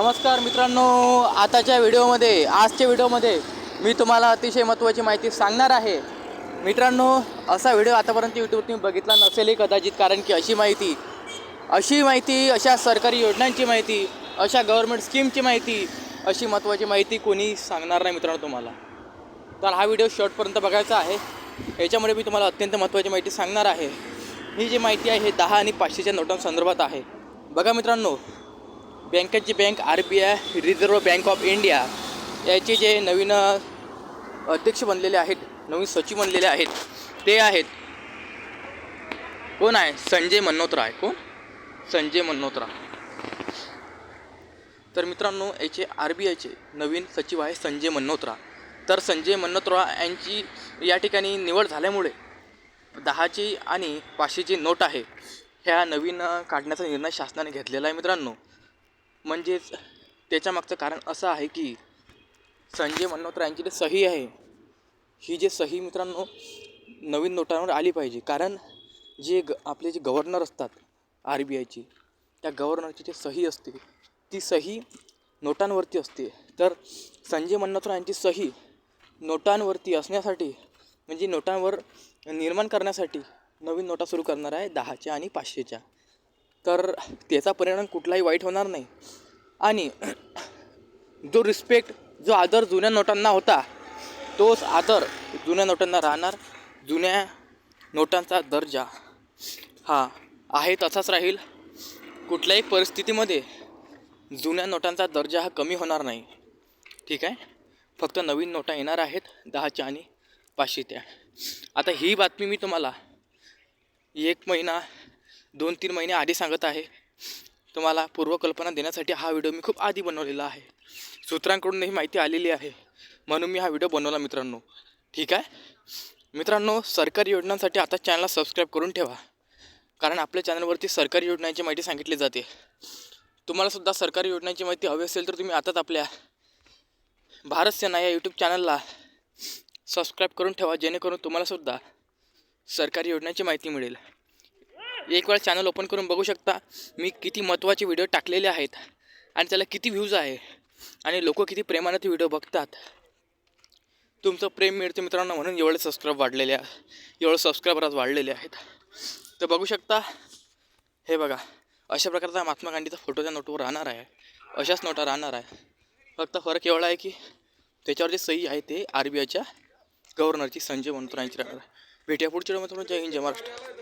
नमस्कार मित्रांनो आताच्या व्हिडिओमध्ये आजच्या व्हिडिओमध्ये मी तुम्हाला अतिशय महत्त्वाची माहिती सांगणार आहे. मित्रांनो असा व्हिडिओ आतापर्यंत यूट्यूब तुम्ही बघितला नसेलही कदाचित कारण की अशी माहिती अशी माहिती अशा सरकारी योजनांची माहिती अशा गव्हर्मेंट स्कीमची माहिती अशी महत्त्वाची माहिती कोणी सांगणार नाही मित्रांनो तुम्हाला. तर हा व्हिडिओ शॉर्टपर्यंत बघायचा आहे. याच्यामध्ये मी तुम्हाला अत्यंत महत्त्वाची माहिती सांगणार आहे. ही जी माहिती आहे हे दहा आणि पाचशेच्या नोटांसंदर्भात आहे. बघा मित्रांनो बँकेची bank R B I Reserve Bank of India याचे जे नवीन अध्यक्ष बनलेले आहेत नवीन सचिव बनलेले आहेत ते आहेत. कोण आहे? संजय मल्होत्रा आहे. कोण? संजय मल्होत्रा तर मित्रांनो याचे आर बी आयचे नवीन सचिव आहे संजय मल्होत्रा तर संजय मल्होत्रा यांची या ठिकाणी निवड झाल्यामुळे दहाची आणि पाचशेची नोट आहे. ह्या नवीन काढण्याचा निर्णय शासनाने घेतलेला आहे मित्रांनो. म्हणजेच त्याच्यामागचं कारण असं आहे की संजय मल्होत्रा यांची जी सही आहे ही जे सही मित्रांनो नवीन नोटांवर आली पाहिजे. कारण जे ग आपले जे गव्हर्नर असतात आर बी आयची त्या गव्हर्नरची जी सही असते ती सही नोटांवरती असते. तर संजय मल्होत्रा यांची सही नोटांवरती असण्यासाठी म्हणजे नोटांवर निर्माण करण्यासाठी नवीन नोटा सुरू करणार आहे दहाच्या आणि पाचशेच्या. तर त्याचा परिणाम कुठलाही वाईट होणार नाही. आणि जो रिस्पेक्ट जो आदर जुन्या नोटांना होता तोच आदर जुन्या नोटांना राहणार जुन्या नोटांचा दर्जा. हा आहे तसाच राहील. कुठल्याही परिस्थितीमध्ये जुन्या नोटांचा दर्जा हा कमी होणार नाही. ठीक आहे? फक्त नवीन नोटा येणार आहेत दहाच्या आणि पाचशेच्या. आता ही बातमी मी तुम्हाला एक महिना दोन तीन महिने आधी सांगत आहे. तुम्हाला पूर्वकल्पना देण्यासाठी हा व्हिडिओ मी खूप आधी बनवलेला आहे. सूत्रांकडून ही माहिती आलेली आहे. म्हणून मी हा व्हिडिओ बनवला मित्रांनो. ठीक आहे? मित्रांनो सरकारी योजनांसाठी आता चॅनलला सबस्क्राईब करून ठेवा. कारण आपल्या चॅनलवरती सरकारी योजनांची माहिती सांगितली जाते. तुम्हालासुद्धा सरकारी योजनांची माहिती हवी असेल तर तुम्ही आताच आपल्या भारत सेना या यूट्यूब चॅनलला सबस्क्राईब करून ठेवा. जेणेकरून तुम्हालासुद्धा सरकारी योजनांची माहिती मिळेल. एक वेळा चॅनल ओपन करून बघू शकता. मी किती महत्त्वाचे व्हिडिओ टाकलेले आहेत आणि त्याला किती व्ह्यूज आहे आणि लोक किती प्रेमानं ते व्हिडिओ बघतात. तुमचं प्रेम मिळते मित्रांनो म्हणून एवढे सबस्क्राईब वाढलेले आहे. एवढे सबस्क्रायबर आज वाढलेले आहेत. तर बघू शकता हे बघा अशा प्रकारचा महात्मा गांधीचा फोटो त्या नोटवर राहणार आहे. अशाच नोटा राहणार आहे. फक्त फरक एवढा आहे की त्याच्यावर जे सही आहे ते आर बी आयच्या गव्हर्नरची संजय म्हणून राहणार आहे. भेटूया पुढच्या जय हिंद जय महाराष्ट्र.